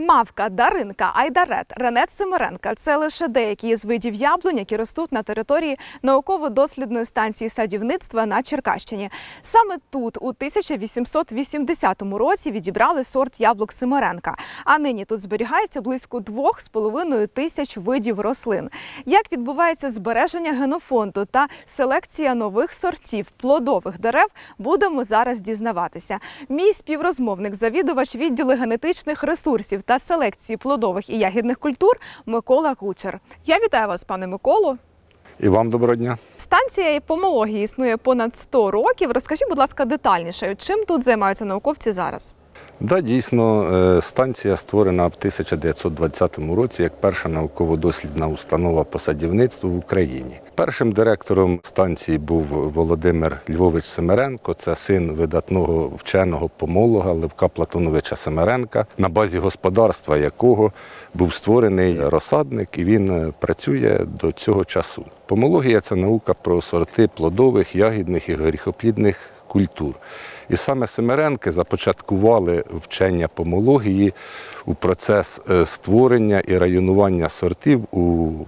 Мавка, даринка, айдарет, ренет Семеренка це лише деякі із видів яблунь, які ростуть на території науково-дослідної станції садівництва на Черкащині. Саме тут, у 1880 році, відібрали сорт яблук Семеренка. А нині тут зберігається близько двох з половиною тисяч видів рослин. Як відбувається збереження генофонду та селекція нових сортів плодових дерев, будемо зараз дізнаватися. Мій співрозмовник, завідувач відділу генетичних ресурсів та селекції плодових і ягідних культур Микола Кучер. Я вітаю вас, пане Миколу. І вам доброго дня. Станція епомології існує понад 100 років. Розкажіть, будь ласка, детальніше, чим тут займаються науковці зараз? Да, дійсно, е, станція створена в 1920 році як перша науково-дослідна установа по садівництву в Україні. Першим директором станції був Володимир Львович Семеренко, це син видатного вченого помолога Левка Платоновича Семеренка, на базі господарства якого був створений розсадник, і він е, працює до цього часу. Помологія це наука про сорти плодових, ягідних і горіхоплідних культур. І саме Семеренки започаткували вчення помології у процес е, створення і районування сортів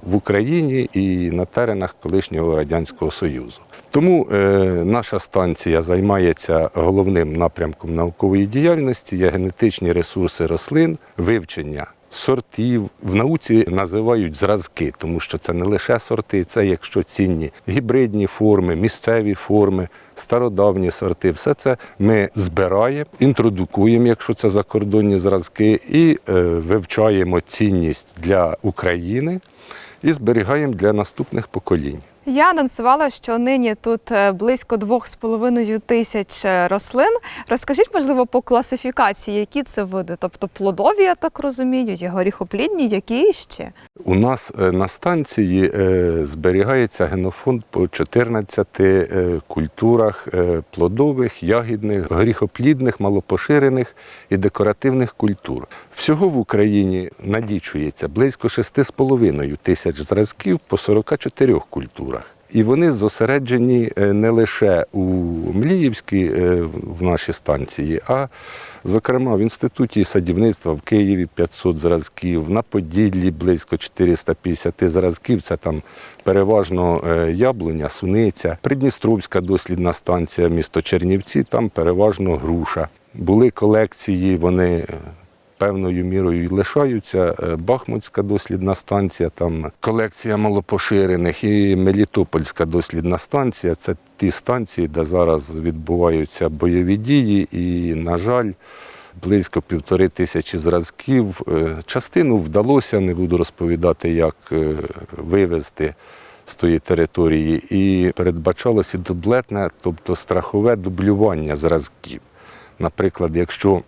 в Україні і на теренах колишнього Радянського Союзу. Тому е, наша станція займається головним напрямком наукової діяльності, є генетичні ресурси рослин, вивчення сортів. В науці називають зразки, тому що це не лише сорти, це якщо цінні гібридні форми, місцеві форми, стародавні сорти. Все це ми збираємо, інтродукуємо, якщо це закордонні зразки, і е, вивчаємо цінність для України і зберігаємо для наступних поколінь. Я анонсувала, що нині тут е, близько 2,5 тисяч е, рослин. Розкажіть, можливо, по класифікації, які це види? Тобто плодові, я так розумію, є горіхоплідні, які ще? У нас е, на станції зберігається генофонд по 14 е, культурах плодових, ягідних, горіхоплідних, малопоширених і декоративних культур. Всього в Україні надічується близько 6,5 тисяч зразків по 44 культурах. І вони зосереджені е, не лише у Мліївській е, в нашій станції, а зокрема в інституті садівництва в Києві 500 зразків, на Поділлі близько 450 зразків. Це там переважно е, яблуня, суниця, Придністровська дослідна станція, місто Чернівці, там переважно груша. Були колекції, вони певною мірою і лишаються. Е, Бахмутська дослідна станція, там колекція малопоширених, і Мелітопольська дослідна станція це ті станції, де зараз відбуваються бойові дії, і, на жаль, близько півтори тисячі зразків. Е, Частину вдалося, не буду розповідати, як е, вивезти з тої території, і передбачалося дублетне, тобто страхове дублювання зразків. Наприклад, якщо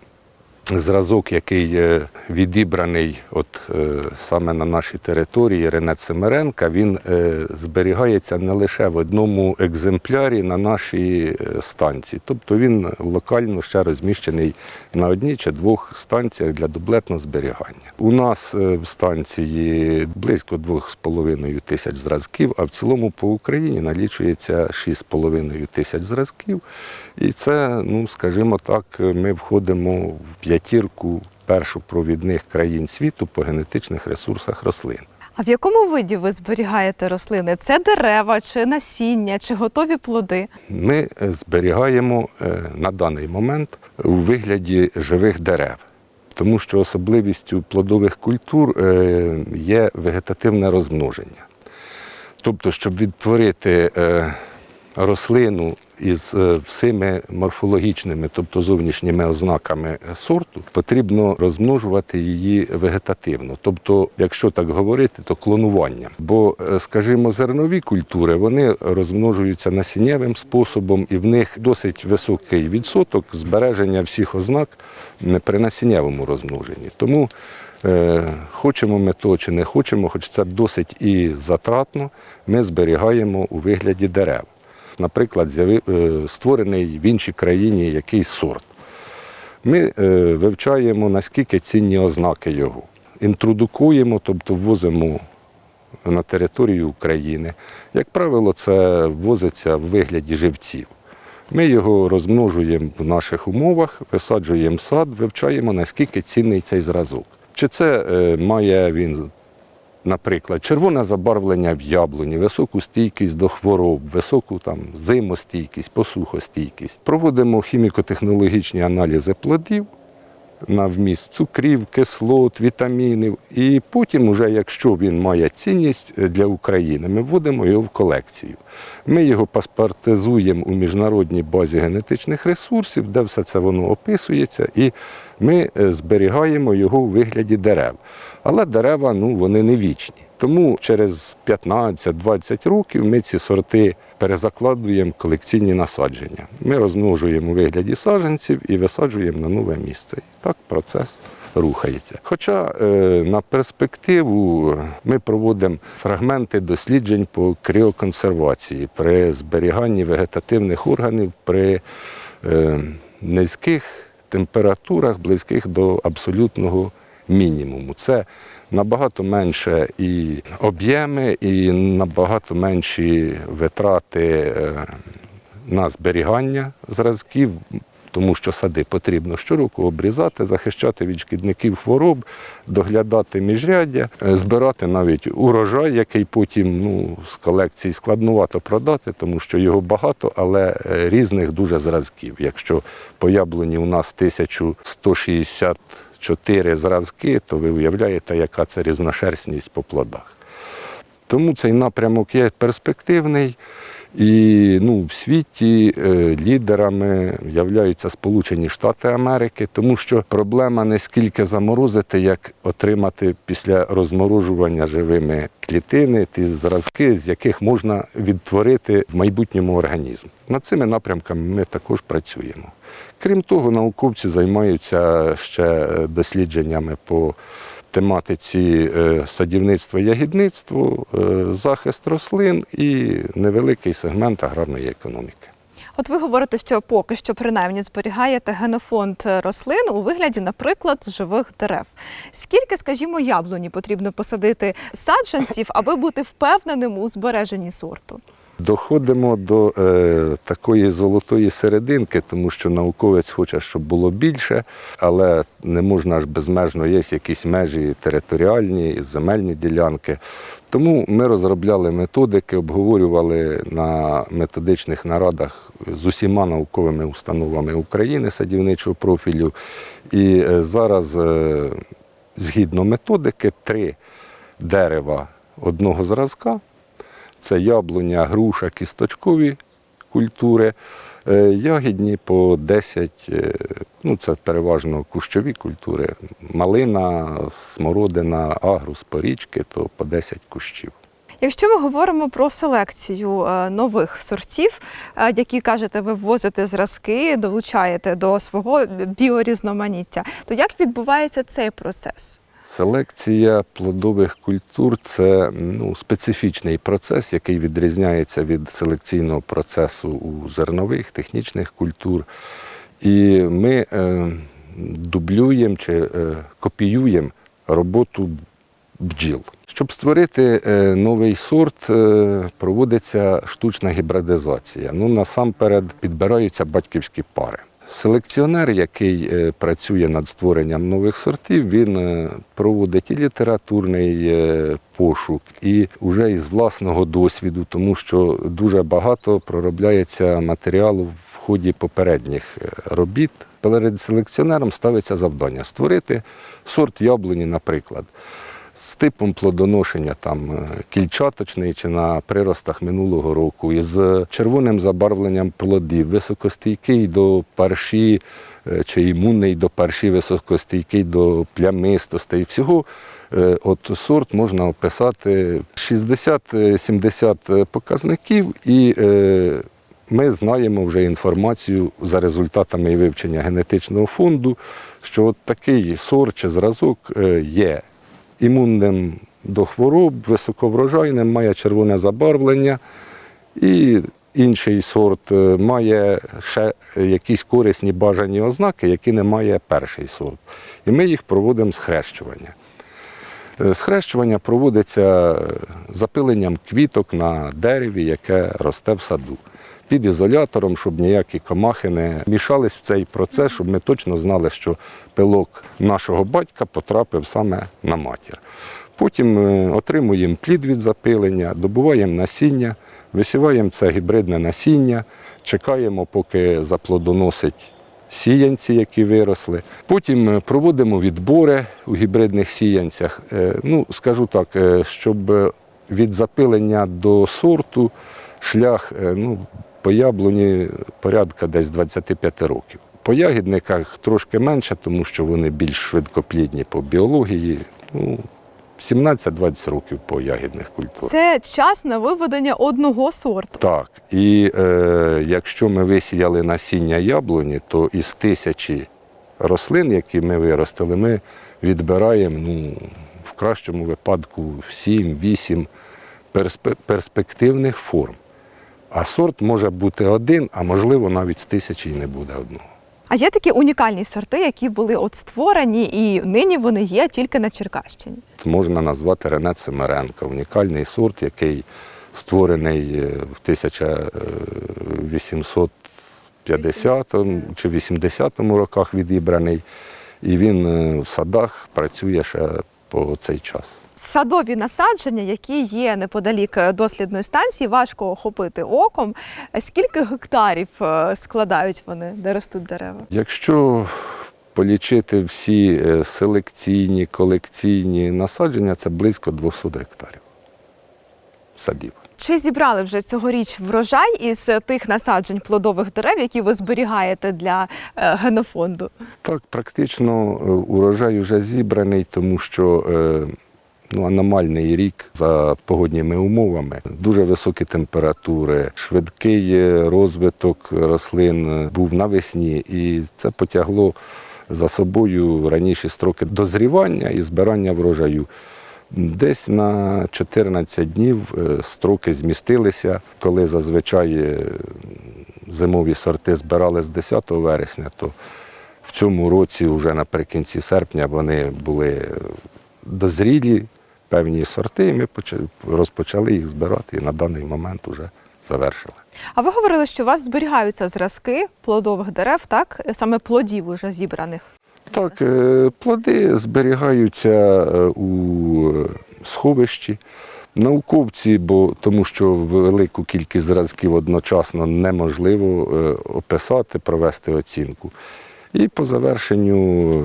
зразок, який е, відібраний от е, саме на нашій території Ренет Семеренка, він е, зберігається не лише в одному екземплярі на нашій станції. Тобто він локально ще розміщений на одній чи двох станціях для дублетного зберігання. У нас в станції близько 2,5 тисяч зразків, а в цілому по Україні налічується 6,5 тисяч зразків. І це, ну скажімо так, ми входимо в п'ятірку першопровідних країн світу по генетичних ресурсах рослин. А в якому виді ви зберігаєте рослини? Це дерева, чи насіння, чи готові плоди? Ми е, зберігаємо е, на даний момент у вигляді живих дерев, тому що особливістю плодових культур е, є вегетативне розмноження. Тобто, щоб відтворити рослину із е, всіми морфологічними, тобто зовнішніми ознаками сорту, потрібно розмножувати її вегетативно. Тобто, якщо так говорити, то клонування. Бо, е, скажімо, зернові культури вони розмножуються насіннєвим способом, і в них досить високий відсоток збереження всіх ознак при насіннєвому розмноженні. Тому Е, Хочемо ми то чи не хочемо, хоч це досить і затратно, ми зберігаємо у вигляді дерев. Наприклад, е, створений в іншій країні якийсь сорт. Ми е, вивчаємо, наскільки цінні ознаки його. Інтродукуємо, тобто ввозимо на територію України. Як правило, це ввозиться в вигляді живців. Ми його розмножуємо в наших умовах, висаджуємо сад, вивчаємо, наскільки цінний цей зразок. Чи це е, має він, наприклад, червоне забарвлення в яблуні, високу стійкість до хвороб, високу там, зимостійкість, посухостійкість. Проводимо хіміко-технологічні аналізи плодів на вміст цукрів, кислот, вітамінів. І потім, уже, якщо він має цінність е, для України, ми вводимо його в колекцію. Ми його паспортизуємо у міжнародній базі генетичних ресурсів, де все це воно описується, і ми е, зберігаємо його у вигляді дерев. Але дерева ну, вони не вічні. Тому через 15-20 років ми ці сорти перезакладуємо колекційні насадження. Ми розмножуємо у вигляді саджанців і висаджуємо на нове місце. І так процес рухається. Хоча е, на перспективу ми проводимо фрагменти досліджень по кріоконсервації при зберіганні вегетативних органів при е, низьких температурах, близьких до абсолютного мінімуму. Це набагато менше і об'єми, і набагато менші витрати е, на зберігання зразків, тому що сади потрібно щороку обрізати, захищати від шкідників хвороб, доглядати міжряддя, е, збирати навіть урожай, який потім ну, з колекції складнувато продати, тому що його багато, але е, різних дуже зразків. Якщо по яблуні у нас 1164 зразки, то ви уявляєте, яка це різношерстність по плодах. Тому цей напрямок є перспективний. І ну, в світі е, лідерами являються Сполучені Штати Америки, тому що проблема не скільки заморозити, як отримати після розморожування живими клітини, ті зразки, з яких можна відтворити в майбутньому організм. Над цими напрямками ми також працюємо. Крім того, науковці займаються ще дослідженнями по тематиці е, садівництва ягідництво, е, захист рослин і невеликий сегмент аграрної економіки. От ви говорите, що поки що принаймні зберігаєте генофонд рослин у вигляді, наприклад, живих дерев. Скільки, скажімо, яблуні потрібно посадити саджанців, аби бути впевненим у збереженні сорту? Доходимо до е, такої золотої серединки, тому що науковець хоче, щоб було більше, але не можна ж безмежно, є якісь межі територіальні, земельні ділянки. Тому ми розробляли методики, обговорювали на методичних нарадах з усіма науковими установами України садівничого профілю. І е, зараз, е, згідно методики, три дерева одного зразка. Це яблуня, груша, кісточкові культури, е, ягідні по 10, е, ну це переважно кущові культури, малина, смородина, агрус, порічки, то по 10 кущів. Якщо ми говоримо про селекцію е, нових сортів, які кажете, ви ввозите зразки, долучаєте до свого біорізноманіття, то як відбувається цей процес? Селекція плодових культур це ну, специфічний процес, який відрізняється від селекційного процесу у зернових технічних культур. І ми е, дублюємо чи е, копіюємо роботу бджіл. Щоб створити е, новий сорт, е, проводиться штучна гібридизація. Ну, насамперед підбираються батьківські пари. Селекціонер, який е, працює над створенням нових сортів, він е, проводить і літературний е, пошук, і вже із власного досвіду, тому що дуже багато проробляється матеріалу в ході попередніх робіт. Перед селекціонером ставиться завдання створити сорт яблуні, наприклад з типом плодоношення там е, кільчаточний чи на приростах минулого року, із червоним забарвленням плодів, високостійкий до парші е, чи імунний до парші, високостійкий до плямистостей. Всього е, от сорт можна описати 60-70 показників і ми знаємо вже інформацію за результатами вивчення генетичного фонду, що от такий сорт чи зразок є імунним до хвороб, високоврожайним, має червоне забарвлення. І інший сорт е, має ще якісь корисні бажані ознаки, які не має перший сорт. І ми їх проводимо схрещування. Е, Схрещування проводиться е, запиленням квіток на дереві, яке росте в саду. Під ізолятором, щоб ніякі комахи не мішались в цей процес, щоб ми точно знали, що пилок нашого батька потрапив саме на матір. Потім е, отримуємо плід від запилення, добуваємо насіння, висіваємо це гібридне насіння, чекаємо, поки заплодоносить сіянці, які виросли. Потім е, проводимо відбори у гібридних сіянцях. Е, Ну, скажу так, щоб від запилення до сорту шлях ну, по яблуні порядка десь 25 років. По ягідниках трошки менше, тому що вони більш швидкоплідні по біології. Ну, 17-20 років по ягідних культурах. Це час на виведення одного сорту. Так, і е, якщо ми висіяли насіння яблуні, то із тисячі рослин, які ми виростили, ми відбираємо ну, в кращому випадку 7-8 перспе- перспективних форм. А сорт може бути один, а можливо навіть з тисячі і не буде одного. А є такі унікальні сорти, які були от створені, і нині вони є тільки на Черкащині. Можна назвати Ренет Семеренко, унікальний сорт, який створений е, в 1850 чи 80 роках відібраний, і він е, в садах працює ще по цей час. Садові насадження, які є неподалік е, дослідної станції, важко охопити оком. Скільки гектарів е, складають вони, де ростуть дерева? Якщо полічити всі е, селекційні, колекційні насадження, це близько 200 гектарів садів. Чи зібрали вже цьогоріч врожай із тих насаджень плодових дерев, які ви зберігаєте для генофонду? Так, практично урожай вже зібраний, тому що ну, аномальний рік за погодніми умовами, дуже високі температури, швидкий е, розвиток рослин був навесні, і це потягло за собою раніші строки дозрівання і збирання врожаю. Десь на 14 днів е, строки змістилися, коли зазвичай е, зимові сорти збирали з 10 вересня, то в цьому році, вже наприкінці серпня, вони були дозрілі, певні сорти, і ми розпочали їх збирати і на даний момент вже завершили. А ви говорили, що у вас зберігаються зразки плодових дерев, так саме плодів уже зібраних. Так, е, плоди зберігаються е, у сховищі. Науковці, бо тому що велику кількість зразків одночасно неможливо е, описати, провести оцінку. І по завершенню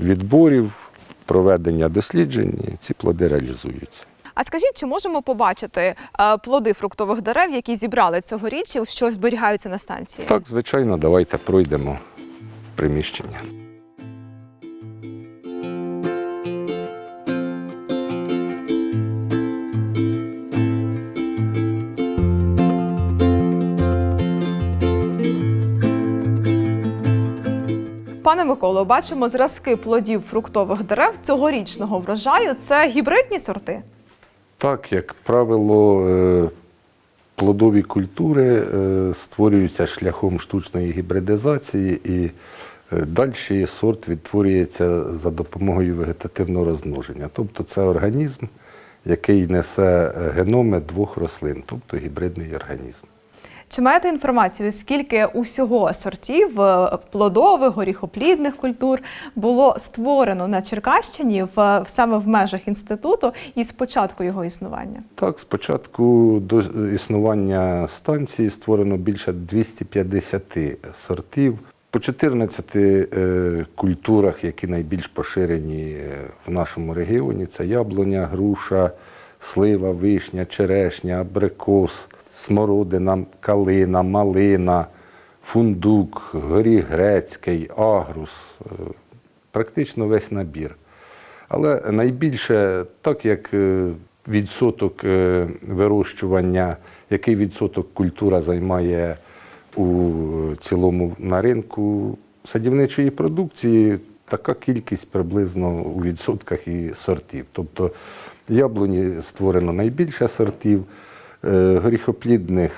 відборів, проведення досліджень ці плоди реалізуються. А скажіть, чи можемо побачити е, плоди фруктових дерев, які зібрали цьогоріч, і що зберігаються на станції? Так, звичайно, давайте пройдемо в приміщення. Пане Миколо, бачимо зразки плодів фруктових дерев цьогорічного врожаю. Це гібридні сорти. Так, як правило, е, плодові культури е, створюються шляхом штучної гібридизації і е, далі сорт відтворюється за допомогою вегетативного розмноження. Тобто це організм, який несе геноми двох рослин, тобто гібридний організм. Чи маєте інформацію, скільки усього сортів е, плодових, горіхоплідних культур було створено на Черкащині в саме в межах інституту і з початку його існування? Так, спочатку до існування станції створено більше 250 сортів. По 14 е, культурах, які найбільш поширені е, в нашому регіоні, це яблуня, груша, слива, вишня, черешня, абрикос, смородина, калина, малина, фундук, горіх грецький, агрус, е, практично весь набір. Але найбільше, так як е, відсоток е, вирощування, який відсоток культура займає у цілому на ринку садівничої продукції, така кількість приблизно у відсотках і сортів. Тобто яблуні створено найбільше сортів, горіхоплідних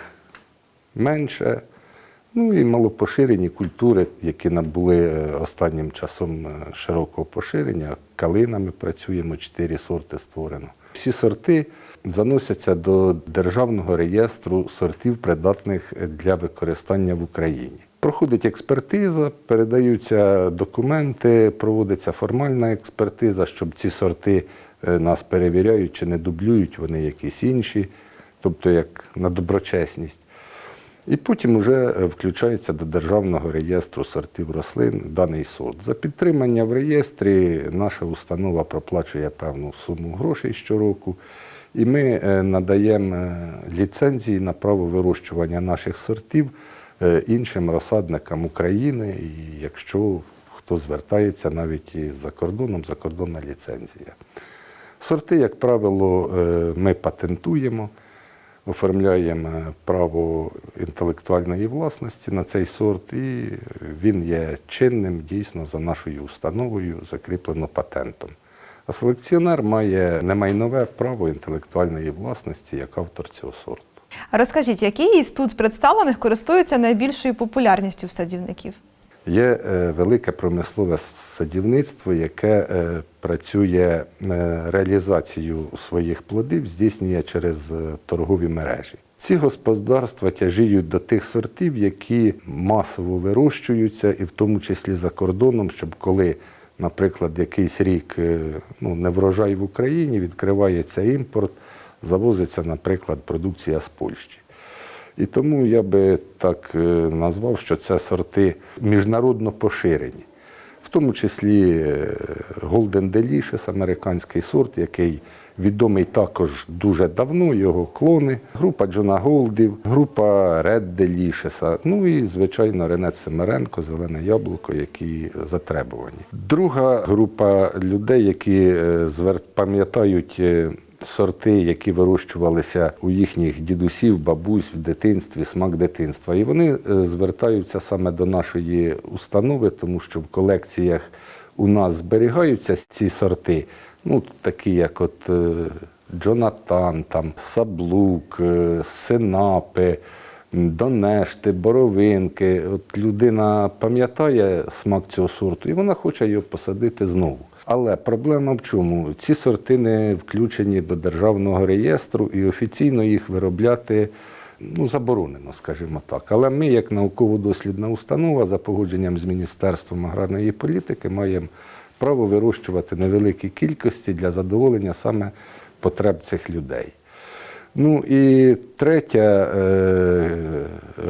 менше, Ну і малопоширені культури, які набули е, останнім часом е, широкого поширення. Калинами працюємо, чотири сорти створено. Всі сорти заносяться до Державного реєстру сортів, придатних для використання в Україні. Проходить експертиза, передаються документи, проводиться формальна експертиза, щоб ці сорти е, нас перевіряють чи не дублюють вони якісь інші, тобто як на доброчесність. І потім вже е, включається до Державного реєстру сортів рослин даний сорт. За підтримання в реєстрі наша установа проплачує певну суму грошей щороку, і ми е, надаємо е, ліцензії на право вирощування наших сортів іншим розсадникам України. І якщо хто звертається навіть із-за кордоном, закордонна ліцензія. Сорти, як правило, ми патентуємо оформляємо право інтелектуальної власності на цей сорт, і він є чинним дійсно за нашою установою, закріплено патентом. А селекціонер має немайнове право інтелектуальної власності як автор цього сорту. А Розкажіть, які із тут представлених користуються найбільшою популярністю в садівників? Є е, велике промислове садівництво, яке е, працює е, реалізацію своїх плодів, здійснює через торгові мережі. Ці господарства тяжіють до тих сортів, які масово вирощуються, і в тому числі за кордоном, щоб коли, наприклад, якийсь рік ну, не врожай в Україні, відкривається імпорт, завозиться, наприклад, продукція з Польщі. І тому я би так е, назвав, що це сорти міжнародно поширені. В тому числі е, Golden Delicious, американський сорт, який відомий також дуже давно, його клони, група Джона Голдів, група Red Delicious, ну і, звичайно, Ренет Семеренко, Зелене яблуко, які затребувані. Друга група людей, які е, пам'ятають сорти, які вирощувалися у їхніх дідусів, бабусь в дитинстві, смак дитинства. І вони е, звертаються саме до нашої установи, тому що в колекціях у нас зберігаються ці сорти, ну такі як от е, Джонатан, там, Саблук, е, Синапи. Донешти, боровинки. От людина пам'ятає смак цього сорту, і вона хоче його посадити знову. Але проблема в чому? Ці сорти не включені до державного реєстру і офіційно їх виробляти ну, заборонено, скажімо так. Але ми, як науково-дослідна установа, за погодженням з Міністерством аграрної політики, маємо право вирощувати невеликі кількості для задоволення саме потреб цих людей. Ну і третя е,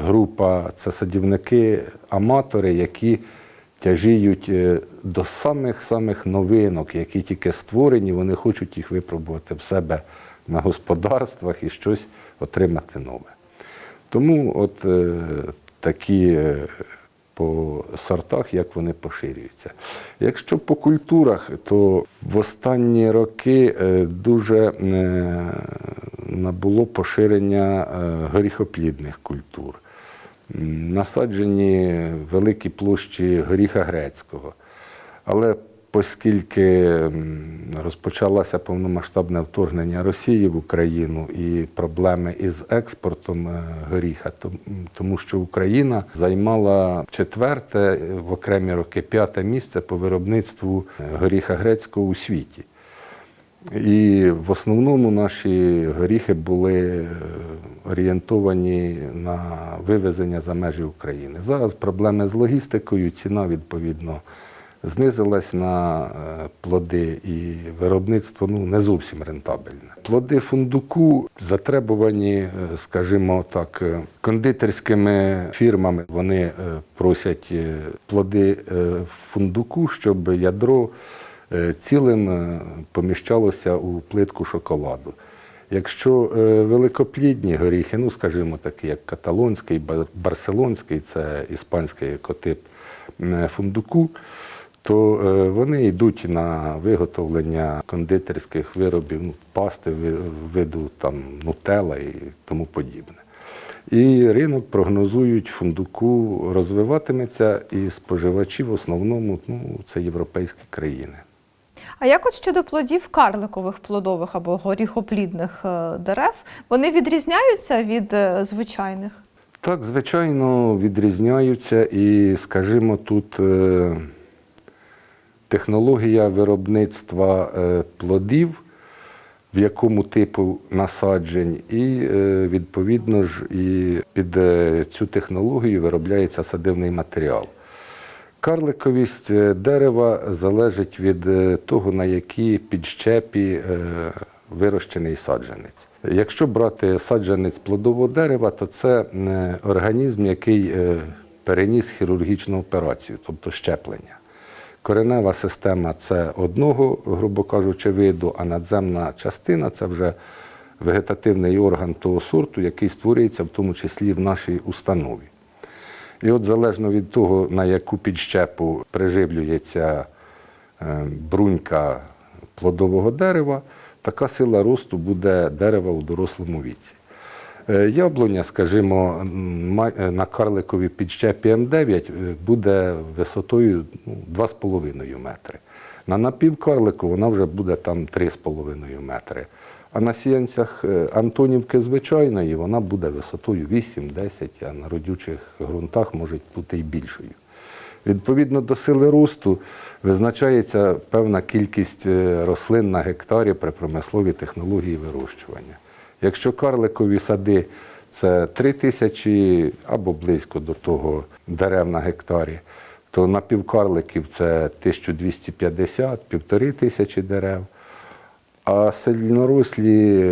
група це садівники-аматори, які тяжіють е, до самих-самих новинок, які тільки створені, вони хочуть їх випробувати в себе на господарствах і щось отримати нове. Тому от е, такі е, по сортах, як вони поширюються. Якщо по культурах, то в останні роки е, дуже набуло поширення горіхоплідних культур. Насаджені великі площі горіха грецького. Але оскільки розпочалося повномасштабне вторгнення Росії в Україну і проблеми із експортом е, горіха, тому що Україна займала четверте, в окремі роки п'яте місце по виробництву е, горіха грецького у світі. І в основному наші горіхи були е, орієнтовані на вивезення за межі України. Зараз проблеми з логістикою, ціна відповідно знизилась на е, плоди і виробництво ну, не зовсім рентабельне. Плоди фундуку затребувані, е, скажімо так, кондитерськими фірмами. Вони просять плоди фундуку, щоб ядро цілим е, поміщалося у плитку шоколаду. Якщо е, великоплідні горіхи, ну скажімо такі, як каталонський, барселонський, це іспанський екотип фундуку, то е, вони йдуть на виготовлення кондитерських виробів, ну, пасти виду там нутела і тому подібне. І ринок прогнозують фундуку розвиватиметься, і споживачі в основному ну, це європейські країни. А як от щодо плодів карликових плодових або горіхоплідних е, дерев, вони відрізняються від е, звичайних? Так, звичайно, відрізняються і, скажімо, тут е, технологія виробництва плодів, в якому типу насаджень, і відповідно ж і під цю технологію виробляється садивний матеріал. Карликовість е, дерева залежить від е, того, на якій підщепі е, вирощений саджанець. Якщо брати саджанець плодового дерева, то це організм, який переніс хірургічну операцію, тобто щеплення. Коренева система це одного, грубо кажучи, виду, а надземна частина це вже вегетативний орган того сорту, який створюється в тому числі в нашій установі. І от залежно від того, на яку підщепу приживлюється е, брунька плодового дерева, така сила росту буде дерева у дорослому віці. Е, Яблуня, скажімо, е, на карликовій підщепі М9 е, буде висотою ну, 2,5 метри. На напівкарлику вона вже буде там 3,5 метри. А на сіянцях е, Антонівки звичайної вона буде висотою 8-10, а на родючих ґрунтах може бути і більшою. Відповідно до сили росту визначається певна кількість е, рослин на гектарі при промисловій технології вирощування. Якщо карликові сади це 3 тисячі або близько до того дерев на гектарі, то напівкарликів це 1250, півтори тисячі дерев. А сильнорослі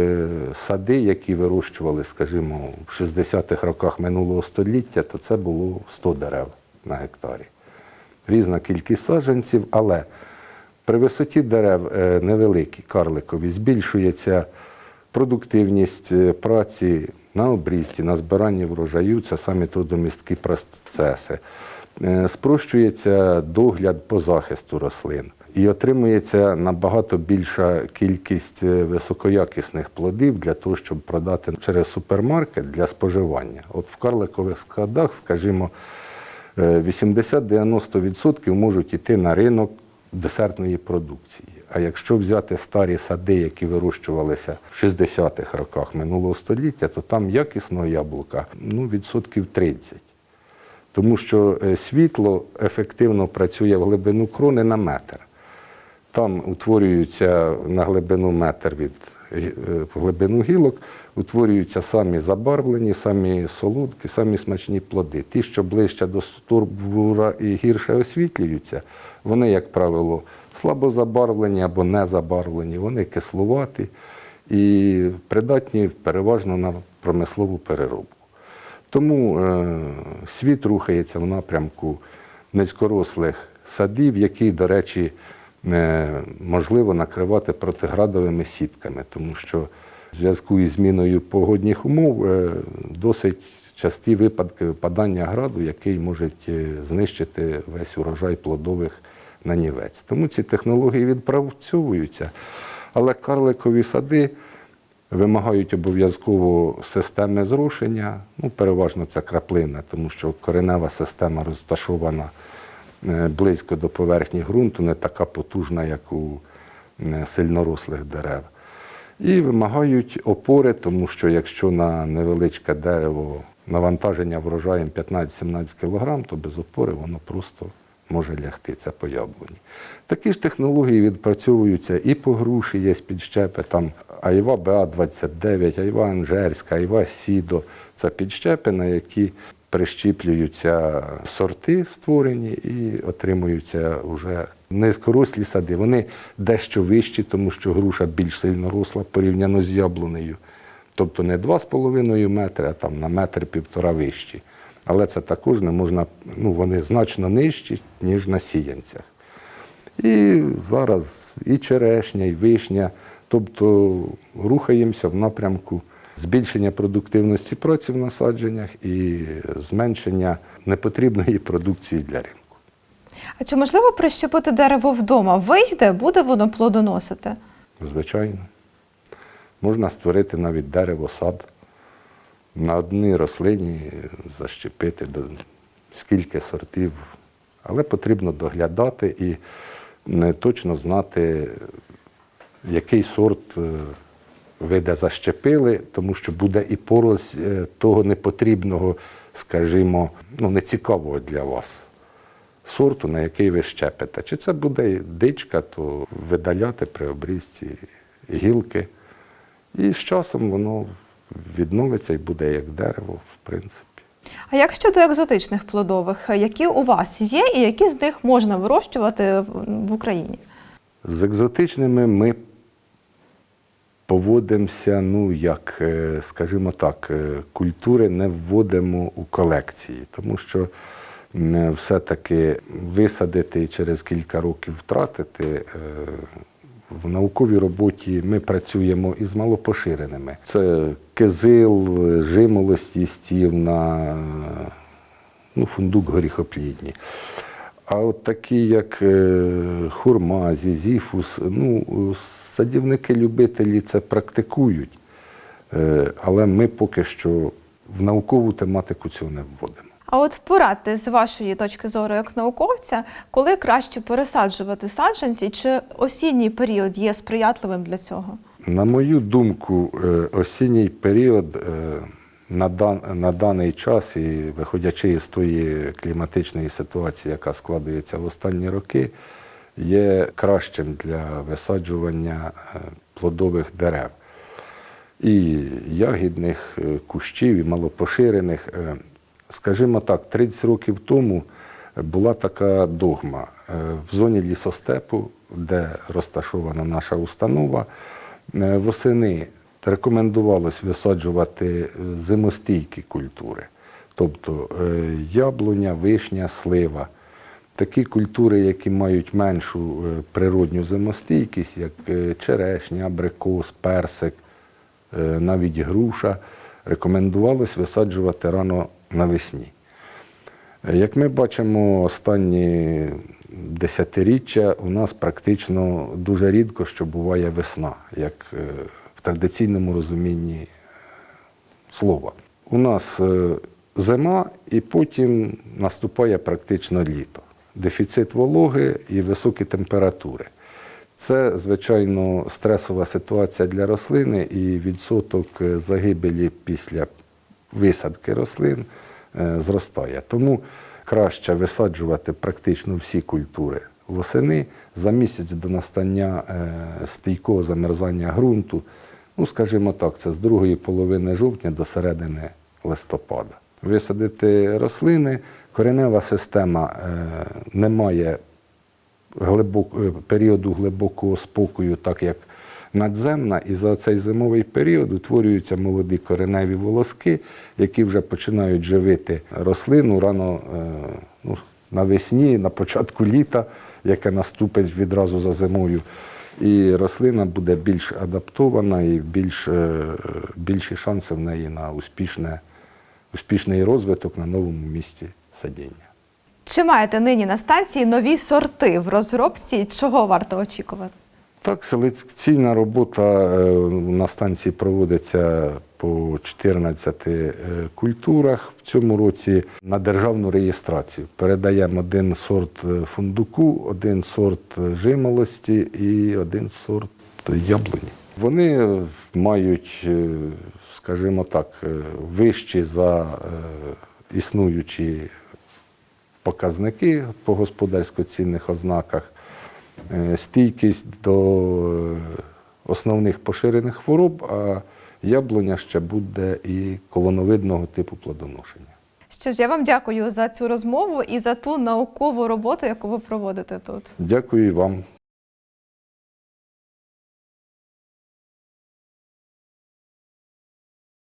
сади, які вирощували, скажімо, в 60-х роках минулого століття, то це було 100 дерев на гектарі. Різна кількість саджанців, але при висоті дерев е, невеликі, карликові, збільшується продуктивність е, праці на обрізці, на збиранні врожаю, це самі трудомісткі процеси. Е, Спрощується догляд по захисту рослин і отримується набагато більша кількість е, високоякісних плодів для того, щоб продати через супермаркет для споживання. От в карликових складах, скажімо, е, 80-90% можуть йти на ринок десертної продукції. А якщо взяти старі сади, які вирощувалися в 60-х роках минулого століття, то там якісного яблука ну, відсотків 30. Тому що е, світло ефективно працює в глибину крони на метр. Там утворюються на глибину метр від е, глибину гілок, утворюються самі забарвлені, самі солодкі, самі смачні плоди. Ті, що ближче до стовбура і гірше освітлюються, вони, як правило, слабо забарвлені або не забарвлені, вони кислуваті і придатні переважно на промислову переробку. Тому е, світ рухається в напрямку низькорослих садів, які, до речі, е, можливо накривати протиградовими сітками, тому що в зв'язку із зміною погодних умов е, досить часті випадки випадання граду, який може знищити весь урожай плодових нанівець. Тому ці технології відпрацьовуються. Але карликові сади вимагають обов'язково системи зрушення. Ну, переважно це краплина, тому що коренева система розташована е, близько до поверхні ґрунту, не така потужна, як у сильнорослих дерев. І вимагають опори, тому що якщо на невеличке дерево навантаження врожаєм 15-17 кг, то без опори воно просто може лягти. Це по яблуні. Такі ж технології відпрацьовуються і по груші, є підщепи, там Айва БА-29, Айва Анжерська, Айва Сідо. Це підщепи, на які прищіплюються сорти створені і отримуються вже низькорослі сади. Вони дещо вищі, тому що груша більш сильно росла порівняно з яблунею. Тобто не 2,5 метри, а там на метр півтора вищі. Але це також не можна, ну вони значно нижчі, ніж на сіянцях. І зараз і черешня, і вишня. Тобто рухаємося в напрямку збільшення продуктивності праці в насадженнях і зменшення непотрібної продукції для ринку. А чи можливо прищепити дерево вдома? Вийде, буде воно плодоносити? Звичайно. Можна створити навіть дерево, сад. На одній рослині защепити до скільки сортів. Але потрібно доглядати і не точно знати, який сорт е, ви де защепили, тому що буде і поросль е, того непотрібного скажімо, ну, нецікавого для вас сорту, на який ви щепите. Чи це буде дичка, то видаляти при обрізці гілки. І з часом воно відновиться і буде як дерево, в принципі. А як щодо екзотичних плодових, які у вас є і які з них можна вирощувати в- Україні? З екзотичними ми поводимося, ну як, е, скажімо так, е, культури не вводимо у колекції, тому що все-таки висадити і через кілька років втратити. В науковій роботі ми працюємо із малопоширеними. Це кизил, жимолость їстів на ну, фундук горіхоплідні. А от такі, як е, хурма, зізіфус, ну, садівники-любителі це практикують, Е, але ми поки що в наукову тематику цього не вводимо. А от порадьте з вашої точки зору як науковця, коли краще пересаджувати саджанці, чи осінній період є сприятливим для цього? На мою думку, е, осінній період е, на, дан, на даний час, і виходячи із тої кліматичної ситуації, яка складається в останні роки, є кращим для висаджування е, плодових дерев. І ягідних кущів, і малопоширених. Скажімо так, 30 років тому була така догма Е, в зоні лісостепу, де розташована наша установа, е, восени рекомендувалось висаджувати е, зимостійкі культури, тобто яблуня, вишня, слива. Такі культури, які мають меншу природню зимостійкість, як черешня, абрикос, персик, навіть груша, рекомендувалось висаджувати рано навесні. Е, Як ми бачимо, останні десятиріччя у нас практично дуже рідко, що буває весна, як е, в традиційному розумінні слова. У нас е, зима і потім наступає практично літо. Дефіцит вологи і високі температури. Це, звичайно, стресова ситуація для рослини і відсоток е, загибелі після висадки рослин е, зростає. Тому краще висаджувати практично всі культури восени за місяць до настання е, стійкого замерзання ґрунту. Ну, скажімо так, це з другої половини жовтня до середини листопада. Висадити рослини, коренева система е, не має глибок, періоду глибокого спокою, так як надземна, і за цей зимовий період утворюються молоді кореневі волоски, які вже починають живити рослину рано е, ну, навесні, на початку літа, яке наступить відразу за зимою. І рослина буде більш адаптована і більш, е, більші шанси в неї на успішне, успішний розвиток на новому місці садіння. Чи маєте нині на станції нові сорти в розробці? Чого варто очікувати? Так, селекційна робота е, на станції проводиться по 14 е, культурах. В цьому році на державну реєстрацію передаємо один сорт е, фундуку, один сорт жимолості і один сорт яблуні. Вони мають, скажімо так, вищі за існуючі показники по господарсько-цінних ознаках, е, стійкість до е, основних поширених хвороб, а яблуня ще буде і колоновидного типу плодоношення. Що ж, я вам дякую за цю розмову і за ту наукову роботу, яку ви проводите тут. Дякую і вам